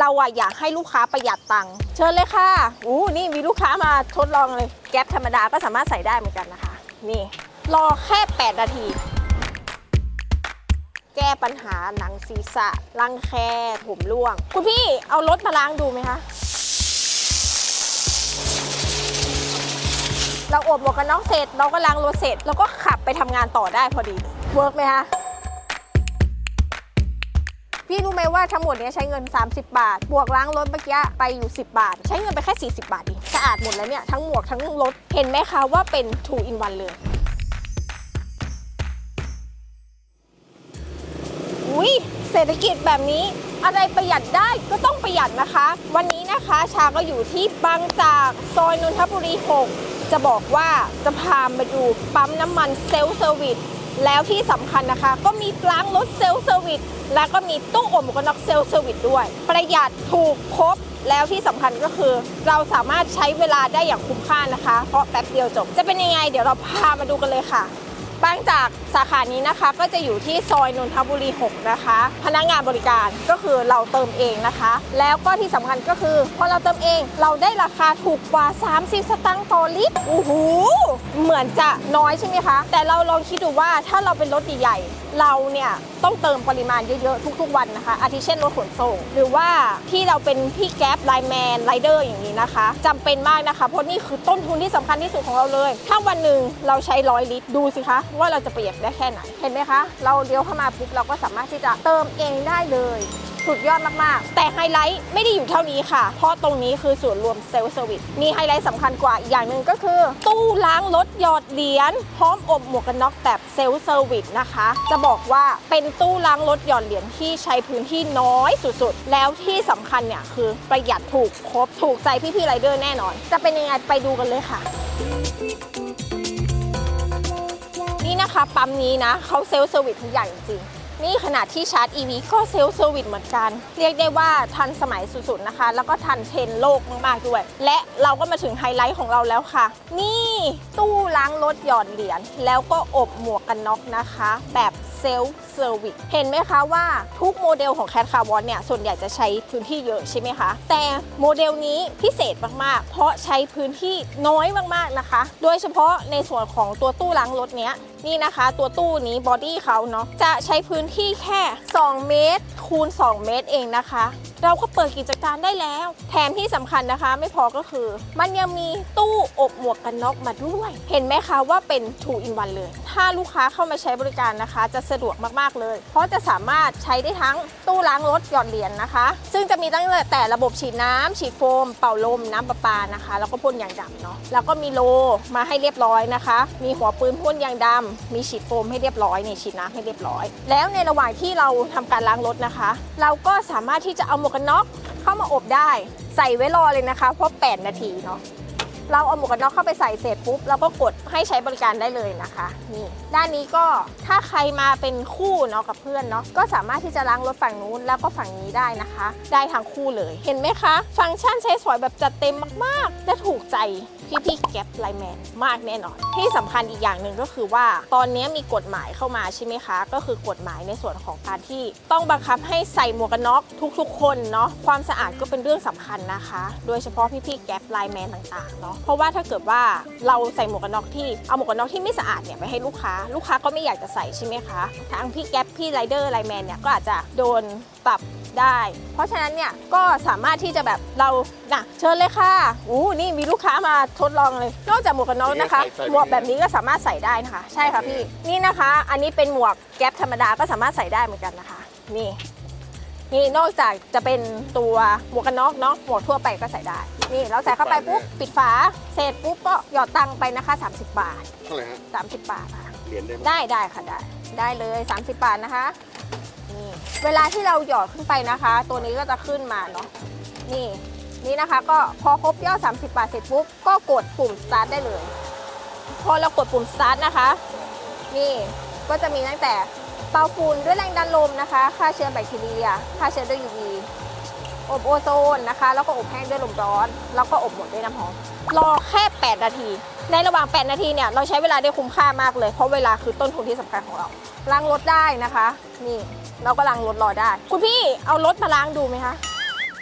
เราอะอยากให้ลูกค้าประหยัดตังค์เชิญเลยค่ะอู้นี่มีลูกค้ามาทดลองเลยแก๊ปธรรมดาก็สามารถใส่ได้เหมือนกันนะคะ นี่ รอแค่ 8 นาที แก้ปัญหาหนังศีรษะรังแคผมร่วง คุณพี่เอารถมาล้างดูไหมคะเราอบหมวกกันน็อกเสร็จ เราก็ล้างรถเสร็จ แล้วก็ขับไปทำงานต่อได้พอดี เวิร์กไหมคะ พี่รู้ไหมว่าทั้งหมดเนี้ยใช้เงิน 30 บาท บวกล้างรถเมื่อกี้ไปอยู่ 10 บาท ใช้เงินไปแค่ 40 บาทเองสะอาดหมดแล้วเนี่ยทั้งหมวกทั้งรถเห็นไหมคะว่าเป็น2 in 1เลยอุ้ยเศรษฐกิจแบบนี้อะไรประหยัดได้ก็ต้องประหยัดนะคะ วันนี้นะคะชาก็อยู่ที่บางจากซอยนนทบุรี 6 จะบอกว่าจะพามาดูปั๊มน้ำมันเซลฟ์เซอร์วิส แล้วที่สำคัญนะคะ ก็มีล้างรถเซลล์เซอร์วิสแล้วก็มีตู้อบหมวกกันน็อกเซลล์เซอร์วิสด้วย ประหยัดถูกครบแล้วที่สำคัญก็คือ เราสามารถใช้เวลาได้อย่างคุ้มค่านะคะ เพราะแป๊บเดียวจบ จะเป็นยังไง เดี๋ยวเราพามาดูกันเลยค่ะ บางจากสาขานี้นะคะก็จะอยู่ที่ซอยนนทบุรี 6 นะคะ พนักงานบริการก็คือเราเติมเองนะคะ แล้วก็ที่สำคัญก็คือพอเราเติมเองเราได้ราคาถูกกว่า 30 สตางค์ต่อลิตรโอ้โหเหมือนจะน้อยใช่ไหมคะ แต่เราลองคิดดูว่าถ้าเราเป็นรถใหญ่ เราเนี่ยต้องเติมปริมาณเยอะๆ ทุกๆวันนะคะ อาทิเช่นรถขนส่ง หรือว่าที่เราเป็นพี่แก๊ปไลแมนไรเดอร์อย่างนี้นะคะจำเป็นมากนะคะ เพราะนี่คือต้นทุนที่สำคัญที่สุดของเราเลย ถ้าวันหนึ่งเราใช้ร้อยลิตรดูสิคะ ว่าเราจะประหยัดได้แค่ไหน เห็นไหมคะ เราเลี้ยวเข้ามาปุ๊บเราก็สามารถที่จะเติมเองได้เลย สุดยอดมากๆ แต่ไฮไลท์ไม่ได้อยู่เท่านี้ค่ะ เพราะตรงนี้คือส่วนรวมเซลล์เซอร์วิส มีไฮไลท์สำคัญกว่าอีกอย่างหนึ่งก็คือ ตู้ล้างรถหยอดเหรียญพร้อมอบหมวกกันน็อกแบบเซลล์เซอร์วิสนะคะ จะบอกว่าเป็นตู้ล้างรถหยอดเหรียญที่ใช้พื้นที่น้อยสุดๆ แล้วที่สำคัญเนี่ยคือประหยัดถูกครบถูกใจพี่ๆไรเดอร์แน่นอน จะเป็นยังไงไปดูกันเลยค่ะนี่นะคะปั๊มนี้นะเขาเซลล์เซอร์วิสทุกอย่างจริง นี่ขนาดที่ชาร์จ EV ก็เซลล์เซอร์วิสเหมือนกัน เรียกได้ว่าทันสมัยสุดๆนะคะ แล้วก็ทันเทรนโลกมากๆด้วย และเราก็มาถึงไฮไลท์ของเราแล้วค่ะ นี่ตู้ล้างรถหยอดเหรียญแล้วก็อบหมวกกันน็อกนะคะ แบบเซลฟ์เซอร์วิสเห็นไหมคะว่าทุกโมเดลของแคทคาร์บอนเนี่ย ส่วนใหญ่จะใช้พื้นที่เยอะใช่ไหมคะ แต่โมเดลนี้พิเศษมากๆ เพราะใช้พื้นที่น้อยมากๆนะคะ โดยเฉพาะในส่วนของตัวตู้ล้างรถเนี้ยนี่นะคะ ตัวตู้นี้บอดี้เขาเนาะจะใช้พื้นที่แค่ 2 เมตร คูณ 2 เมตรเองนะคะ เราก็เปิดกิจการได้แล้ว แถมที่สำคัญนะคะ ไม่พอก็คือ มันยังมีตู้อบหมวกกันน็อกมาด้วย เห็นไหมคะว่าเป็น 2 in 1เลย ถ้าลูกค้าเข้ามาใช้บริการนะคะ จะสะดวกมากๆเลย เพราะจะสามารถใช้ได้ทั้งตู้ล้างรถหยอดเหรียญนะคะ ซึ่งจะมีตั้งแต่ระบบฉีดน้ำฉีดโฟม เป่าลมน้ำประปานะคะ แล้วก็พ่นยางดำเนาะแล้วก็มีโลมาให้เรียบร้อยนะคะ มีหัวปืนพ่นยางดำมีฉีดโฟมให้เรียบร้อยนี่ฉีดน้ำให้เรียบร้อย แล้วในระหว่างที่เราทำการล้างรถนะคะ เราก็สามารถที่จะเอาหมวกกันน็อกเข้ามาอบได้ ใส่ไว้รอเลยนะคะเพราะ 8 นาทีเนาะ เราเอาหมวกกันน็อกเข้าไปใส่เสร็จปุ๊บเราก็กดให้ใช้บริการได้เลยนะคะนี่ด้านนี้ก็ถ้าใครมาเป็นคู่เนาะกับเพื่อนเนาะก็สามารถที่จะล้างรถฝั่งนู้นแล้วก็ฝั่งนี้ได้นะคะ ได้ทั้งคู่เลยเห็นไหมคะ ฟังก์ชันใช้สอยแบบจัดเต็มมากๆ และถูกใจพี่พี่แก๊ปไลแมนมากแน่นอน ที่สำคัญอีกอย่างหนึ่งก็คือว่า ตอนนี้มีกฎหมายเข้ามาใช่ไหมคะ ก็คือกฎหมายในส่วนของการที่ต้องบังคับให้ใส่หมวกกันน็อกทุกๆ คนเนาะความสะอาดก็เป็นเรื่องสำคัญนะคะ โดยเฉพาะพี่พี่แก๊ปไลแมนต่างๆเนาะเพราะว่าถ้าเกิดว่าเราใส่หมวกกันน็อกที่เอาหมวกกันน็อกที่ไม่สะอาดเนี่ยไปให้ลูกค้า ลูกค้าก็ไม่อยากจะใส่ใช่ไหมคะทางพี่แก๊ปพี่ไรเดอร์ไลแมนเนี่ยก็อาจจะโดนปรับได้ เพราะฉะนั้นเนี่ยก็สามารถที่จะแบบเราน่ะเชิญเลยค่ะอู้นี่มีลูกค้ามาทดลองเลย นอกจากหมวกกันน็อกนะคะใส่ใส่หมวกแบบนี้ก็สามารถใส่ได้นะคะ ใช่ค่ะพี่ นี่นะคะ อันนี้เป็นหมวกแก๊ปธรรมดาก็สามารถใส่ได้เหมือนกันนะคะ นี่ นี่นอกจากจะเป็นตัวหมวกกันน็อกเนาะ หมวกทั่วไปก็ใส่ได้ นี่เราใส่เข้าไปปุ๊บปิดฝาเสร็จปุ๊บก็หยอดตังค์ไปนะคะ 30 บาท เท่าไหร่ฮะ30 บาทค่ะเหรียญได้ไหมได้ได้ค่ะได้ได้เลย 30 บาทนะคะนี่เวลาที่เราหยอดขึ้นไปนะคะ ตัวนี้ก็จะขึ้นมาเนาะนี่นี่นะคะก็พอครบยอด 30 บาทเสร็จปุ๊บก็กดปุ่ม start ได้เลย พอเรากดปุ่ม start นะคะ นี่ก็จะมีตั้งแต่เป่าฝุ่นด้วยแรงดันลมนะคะฆ่าเชื้อแบคทีเรียฆ่าเชื้อด้วย UV อบโอโซนนะคะ แล้วก็อบแห้งด้วยลมร้อน แล้วก็อบหมดด้วยน้ำหอม รอแค่ 8 นาที ในระหว่าง 8 นาทีเนี่ยเราใช้เวลาได้คุ้มค่ามากเลย เพราะเวลาคือต้นทุนที่สำคัญของเราล้างรถได้นะคะ นี่เราก็ล้างรถรอได้ คุณพี่เอารถมาล้างดูไหมคะ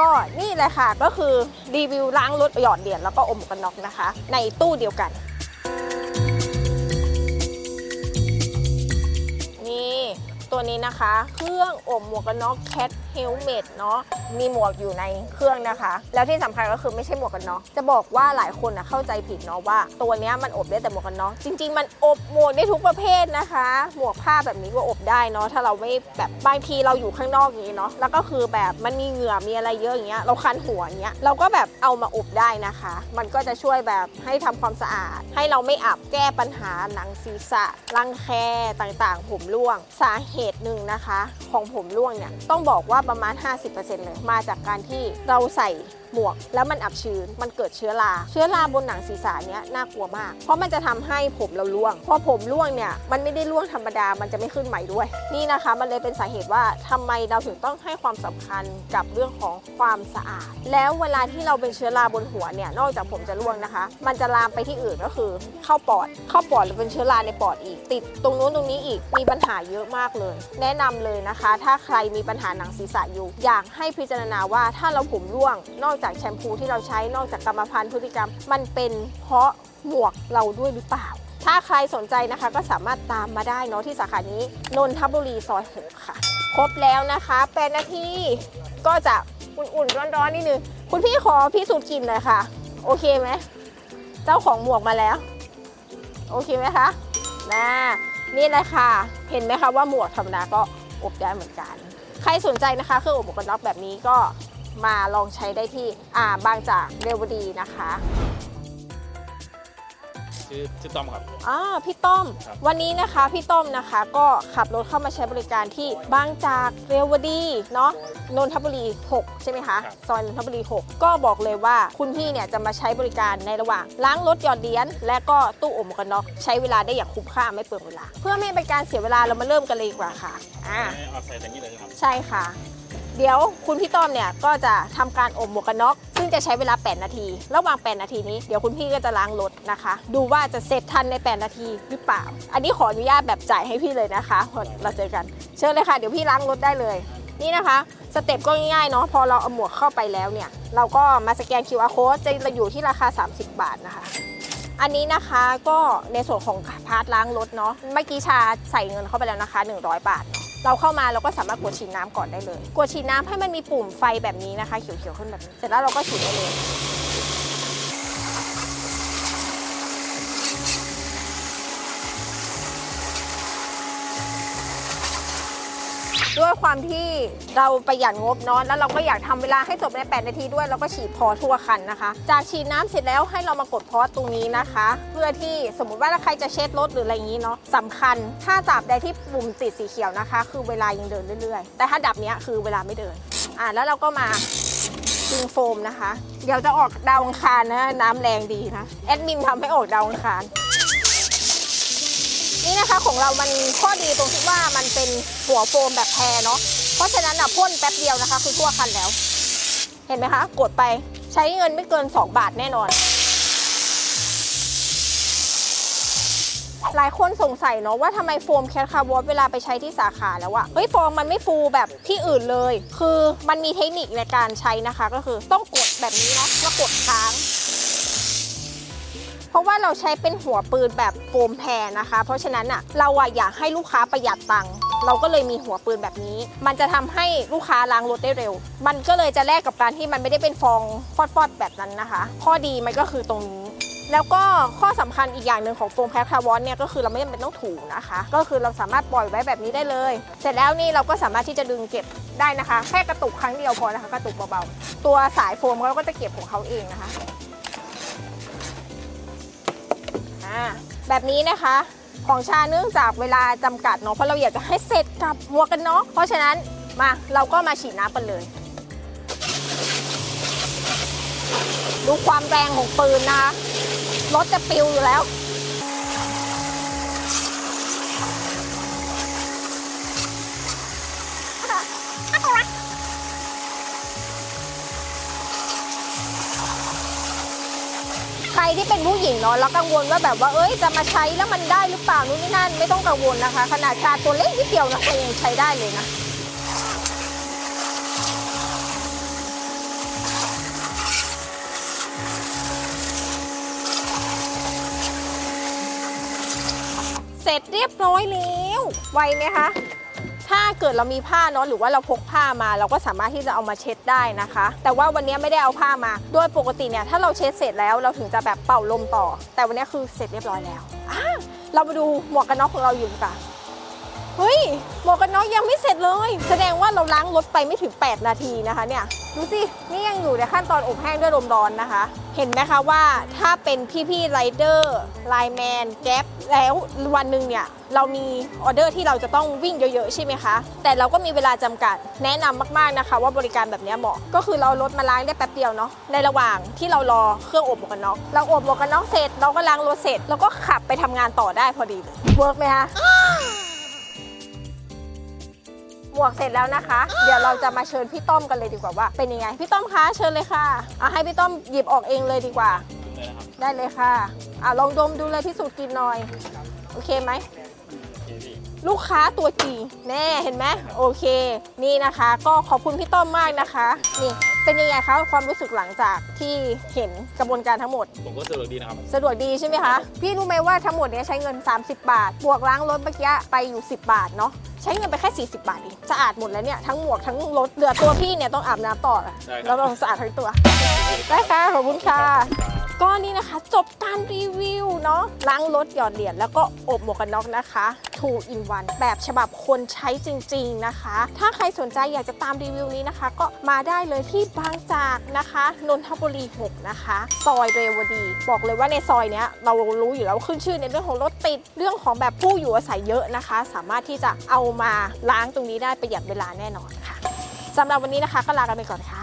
ก็นี่แหละค่ะก็คือรีวิวล้างรถหยอดเหรียญแล้วก็อมหมวกกันน็อกนะคะ ในตู้เดียวกัน นี่ตัวนี้นะคะ เครื่องอมหมวกกันน็อกแคทเฮลเมตเนาะมีหมวกอยู่ในเครื่องนะคะ แล้วที่สำคัญก็คือไม่ใช่หมวกกันน็อกจะบอกว่าหลายคนนะเข้าใจผิดเนาะว่า ตัวนี้มันอบได้แต่หมวกกันน็อกจริง ๆ มันอบหมวกได้ทุกประเภทนะคะ หมวกผ้าแบบนี้ก็อบได้เนาะถ้าเราไม่แบบบางทีเราอยู่ข้างนอกอย่างนี้เนาะแล้วก็คือแบบมันมีเหงื่อมีอะไรเยอะอย่างเงี้ยเราคันหัวอย่างเงี้ยเราก็แบบเอามาอบได้นะคะ มันก็จะช่วยแบบให้ทำความสะอาด ให้เราไม่อับแก้ปัญหาหนังศีรษะรังแคต่างๆ ผมร่วง สาเหตุหนึ่งนะคะ ของผมร่วงเนี่ยต้องบอกว่าประมาณ 50%เลย มาจากการที่เราใส่ หมวก แล้วมันอับชื้นมันเกิดเชื้อราเชื้อราบนหนังศีรษะเนี้ยน่ากลัวมาก เพราะมันจะทำให้ผมเราร่วงพอผมร่วงเนี่ยมันไม่ได้ร่วงธรรมดามันจะไม่ขึ้นใหม่ด้วย นี่นะคะ มันเลยเป็นสาเหตุว่าทำไมเราถึงต้องให้ความสำคัญกับเรื่องของความสะอาด แล้วเวลาที่เราเป็นเชื้อราบนหัวเนี่ยนอกจากผมจะร่วงนะคะ มันจะลามไปที่อื่นก็คือ เข้าปอดเข้าปอดหรือเป็นเชื้อราในปอดอีก ติดตรงนู้นตรงนี้อีกมีปัญหาเยอะมากเลย แนะนำเลยนะคะ ถ้าใครมีปัญหาหนังศีรษะอยู่ อยากให้พิจารณาว่าถ้าเราผมร่วงนอกจากแชมพูที่เราใช้นอกจากกรรมพันธุ์พฤติกรรม มันเป็นเพราะหมวกเราด้วยหรือเปล่า ถ้าใครสนใจนะคะก็สามารถตามมาได้เนาะที่สาขานี้นนทบุรีซอย6ค่ะ ครบแล้วนะคะ8นาทีก็จะอุ่นๆร้อนๆนิดนึงคุณพี่ขอพิสูจน์กลิ่นหน่อยค่ะ โอเคไหมเจ้าของหมวกมาแล้ว โอเคไหมคะนะนี่แหละค่ะ เห็นไหมคะว่าหมวกธรรมดาก็อบได้เหมือนกัน ใครสนใจนะคะเครื่องอบหมวกกันน็อกแบบนี้ก็ มาลองใช้ได้ที่อ่าบางจากเรวดีนะคะชื่อชื่อต้อมครับ อ่าพี่ต้อม ครับ วันนี้นะคะพี่ต้อมนะคะก็ขับรถเข้ามาใช้บริการที่บางจากเรวดีเนาะนนทบุรี 6 ใช่ไหมคะซอยนนทบุรี 6 ก็บอกเลยว่าคุณพี่เนี่ยจะมาใช้บริการในระหว่างล้างรถหยอดเหรียญและก็ตู้อบหมวกกันน็อกใช้เวลาได้อย่างคุ้มค่าไม่เปลืองเวลา เพื่อไม่ให้เป็นการเสียเวลาเรามาเริ่มกันเลยดีกว่าค่ะอ่า เอาใส่อย่างนี้เลยครับ ใช่ค่ะ เดี๋ยวคุณพี่ต้อมเนี่ยก็จะทำการอบหมวกกันน็อก ซึ่งจะใช้เวลา 8 นาที ระหว่าง 8 นาทีนี้เดี๋ยวคุณพี่ก็จะล้างรถนะคะ ดูว่าจะเสร็จทันใน 8 นาทีหรือเปล่า อันนี้ขออนุญาตแบบจ่ายให้พี่เลยนะคะเราเจอกัน เชิญเลยค่ะ เดี๋ยวพี่ล้างรถได้เลย นี่นะคะสเต็ปก็ง่ายๆเนาะพอเราเอาหมวกเข้าไปแล้วเนี่ย เราก็มาสแกน QR code จะอยู่ที่ราคา 30 บาทนะคะอันนี้นะคะก็ในส่วนของพาร์ทล้างรถเนาะเมื่อกี้ชาใส่เงินเข้าไปแล้วนะคะ 100 บาทเนาะ เราเข้ามาเราก็สามารถกดฉีดน้ำก่อนได้เลย กดฉีดน้ำให้มันมีปุ่มไฟแบบนี้นะคะ เขียวๆขึ้นแบบนี้ เสร็จแล้วเราก็ฉีดได้เลย ด้วยความที่เราประหยัดงบเนาะแล้วเราก็อยากทำเวลาให้จบใน 8 นาทีด้วยเราก็ฉีดพอทั่วคันนะคะ จากฉีดน้ำเสร็จแล้วให้เรามากดพอตรงนี้นะคะ เพื่อที่สมมุติว่าถ้าใครจะเช็ดรถหรืออะไรอย่างนี้เนาะสำคัญ ถ้าจับใดที่ปุ่มติดสีเขียวนะคะ คือเวลายังเดินเรื่อยๆ แต่ถ้าดับเนี้ยคือเวลาไม่เดินอ่าแล้วเราก็มาจิงโฟมนะคะ เดี๋ยวจะออกดาวอังคารนะ น้ำแรงดีนะ แอดมินทำให้ออกดาวอังคาร นี่นะคะของเรามันข้อดีตรงที่ว่ามันเป็นหัวโฟมแบบแพรเนาะ เพราะฉะนั้นอะพ่นแป๊บเดียวนะคะ คือทั่วคันแล้ว เห็นไหมคะ กดไปใช้เงินไม่เกิน 2 บาทแน่นอน หลายคนสงสัยเนาะว่าทำไมโฟมแคทคาร์วอตเวลาไปใช้ที่สาขาแล้วอะเฮ้ยโฟมมันไม่ฟูแบบที่อื่นเลย คือมันมีเทคนิคในการใช้นะคะ ก็คือต้องกดแบบนี้เนาะแล้วกดค้าง เพราะว่าเราใช้เป็นหัวปืนแบบโฟมแพรนะคะ เพราะฉะนั้นอะเราอะอยากให้ลูกค้าประหยัดตังค์เราก็เลยมีหัวปืนแบบนี้ มันจะทำให้ลูกค้าล้างรถได้เร็ว มันก็เลยจะแลกกับการที่มันไม่ได้เป็นฟองฟอดๆแบบนั้นนะคะ ข้อดีมันก็คือตรงนี้แล้วก็ข้อสำคัญอีกอย่างหนึ่งของโฟมแคปคาร์บอนเนี่ยก็คือเราไม่จำเป็นต้องถูนะคะ ก็คือเราสามารถปล่อยไว้แบบนี้ได้เลย เสร็จแล้วนี่เราก็สามารถที่จะดึงเก็บได้นะคะ แค่กระตุกครั้งเดียวพอนะคะ กระตุกเบาๆ ตัวสายโฟมเขาก็จะเก็บของเขาเองนะคะ อ่าแบบนี้นะคะของชาเนื่องจากเวลาจำกัดเนาะเพราะเราอยากจะให้เสร็จกับหมวกกันน็อกเพราะฉะนั้นมาเราก็มาฉีดน้ำกันเลย ดูความแรงของปืนนะคะรถจะปิวอยู่แล้ว ใครที่เป็นผู้หญิงเนาะแล้วกังวลว่าแบบว่าเอ้ยจะมาใช้แล้วมันได้หรือเปล่านู่นนี่นั่นไม่ต้องกังวลนะคะ ขนาดกาตัวเล็กนิดเดียวนะคะยังใช้ได้เลยนะเสร็จเรียบร้อยแล้ว ไวไหมคะ ถ้าเกิดเรามีผ้าเนาะหรือว่าเราพกผ้ามา เราก็สามารถที่จะเอามาเช็ดได้นะคะ แต่ว่าวันนี้ไม่ได้เอาผ้ามา โดยปกติเนี่ยถ้าเราเช็ดเสร็จแล้วเราถึงจะแบบเป่าลมต่อ แต่วันนี้คือเสร็จเรียบร้อยแล้วอะเรามาดูหมวกกันน็อกของเราอยู่ดีกว่าเฮ้ยหมวกกันน็อกยังไม่เสร็จเลย แสดงว่าเราล้างรถไปไม่ถึง 8 นาทีนะคะเนี่ย ดูสิ นี่ยังอยู่ในขั้นตอนอบแห้งด้วยลมร้อนนะคะ เห็นไหมคะว่าถ้าเป็นพี่ๆไรเดอร์ไลแมนแก๊ปแล้ววันหนึ่งเนี่ย เรามีออเดอร์ที่เราจะต้องวิ่งเยอะๆ ใช่ไหมคะ แต่เราก็มีเวลาจำกัดแนะนำมากๆนะคะ ว่าบริการแบบนี้เหมาะ ก็คือเรารถมาล้างได้แป๊บเดียวเนาะในระหว่างที่เรารอเครื่องอบหมวกกันน็อกเราอบหมวกกันน็อกเสร็จเราก็ล้างรถเสร็จ แล้วก็ขับไปทำงานต่อได้พอดีเวิร์กไหมคะ หมวกเสร็จแล้วนะคะ เดี๋ยวเราจะมาเชิญพี่ต้อมกันเลยดีกว่าว่า เป็นยังไง พี่ต้อมคะเชิญเลยค่ะเอาให้พี่ต้อมหยิบออกเองเลยดีกว่าถึงเลยนะครับได้เลยค่ะอะลองดมดูเลยพิสูจน์กลินหน่อย โอเคไหมโอเคพี่ลูกค้าตัวจริงแน่เห็นไหมโอเค นี่นะคะ ก็ขอบคุณพี่ต้อมมากนะคะนี่เป็นยังไงคะความรู้สึกหลังจากที่เห็นกระบวนการทั้งหมด ผมก็สะดวกดีนะครับ สะดวกดีใช่ไหมคะ พี่รู้ไหมว่าทั้งหมดเนี้ยใช้เงิน 30 บาท บวกล้างรถเมื่อกี้ไปอยู่ 10 บาทเนาะ ใช้เงินไปแค่ 40 บาทเองสะอาดหมดแล้วเนี่ย ทั้งหมวกทั้งรถเหลือตัวพี่เนี่ยต้องอาบน้ำต่อ ได้ครับ แล้วเราสะอาดทั้งตัว ได้ค่ะ ขอบคุณค่ะครับ ก็นี่นะคะ จบการรีวิวเนาะล้างรถหยอดเหรียญแล้วก็อบหมวกกันน็อกนะคะ2 in 1แบบฉบับคนใช้จริง ๆนะคะ ถ้าใครสนใจอยากจะตามรีวิวนี้นะคะ ก็มาได้เลยที่บางจากนะคะนนทบุรี 6 นะคะ ซอยเรวดี บอกเลยว่าในซอยเนี้ยเรารู้อยู่แล้วขึ้นชื่อในเรื่องของรถติดเรื่องของแบบผู้อยู่อาศัยเยอะนะคะ สามารถที่จะเอามาล้างตรงนี้ได้ประหยัดเวลาแน่นอนค่ะสำหรับวันนี้นะคะก็ลากันไปก่อนค่ะ